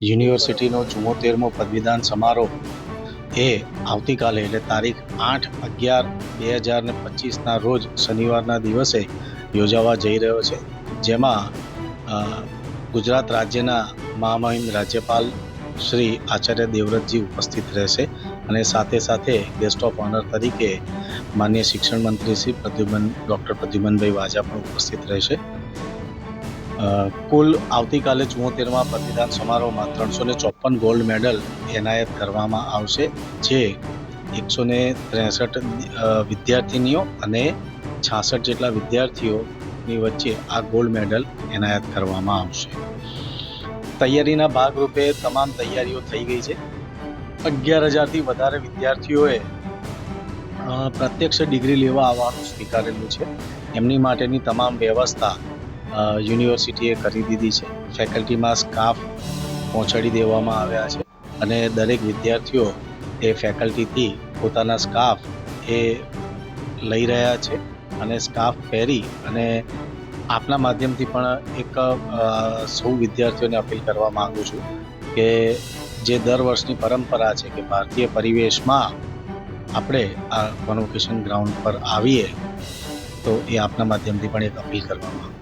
યુનિવર્સિટીનો ચુમ્મોતેરમો પદવીદાન સમારોહ એ આવતીકાલે, એટલે તારીખ આઠ અગિયાર બે હજાર ને પચીસના રોજ શનિવારના દિવસે યોજાવા જઈ રહ્યો છે. જેમાં ગુજરાત રાજ્યના મહામહિમ રાજ્યપાલ શ્રી આચાર્ય દેવવ્રતજી ઉપસ્થિત રહેશે અને સાથે સાથે ગેસ્ટ ઓફ ઓનર તરીકે માન્ય શિક્ષણ મંત્રી શ્રી પ્રદ્યુમન, ડૉક્ટર પ્રદ્યુમનભાઈ વાજા પણ ઉપસ્થિત રહેશે. કુલ આવતીકાલે ચુમ્મોતેરમાં પદવીદાન સમારોહમાં ત્રણસો ને ચોપન ગોલ્ડ મેડલ એનાયત કરવામાં આવશે, જે એકસો ને ત્રેસઠ વિદ્યાર્થીનીઓ અને છાસઠ જેટલા વિદ્યાર્થીઓની વચ્ચે આ ગોલ્ડ મેડલ એનાયત કરવામાં આવશે. તૈયારીના ભાગરૂપે તમામ તૈયારીઓ થઈ ગઈ છે. અગિયાર હજારથી વધારે વિદ્યાર્થીઓએ પ્રત્યક્ષ ડિગ્રી લેવા આવવાનું સ્વીકારેલું છે. એમની માટેની તમામ વ્યવસ્થા યુનિવર્સિટીએ કરી દીધી છે. ફેકલ્ટીમાં સ્કાફ પહોંચાડી દેવામાં આવ્યા છે અને દરેક વિદ્યાર્થીઓ એ ફેકલ્ટીથી પોતાના સ્કાફ એ લઈ રહ્યા છે અને સ્કાફ પહેરી અને આપના માધ્યમથી પણ એક સૌ વિદ્યાર્થીઓને અપીલ કરવા માગું છું કે જે દર વર્ષની પરંપરા છે કે ભારતીય પરિવેશમાં આપણે આ કોન્વોકેશન ગ્રાઉન્ડ પર આવીએ તો એ આપના માધ્યમથી પણ એક અપીલ કરવા માગું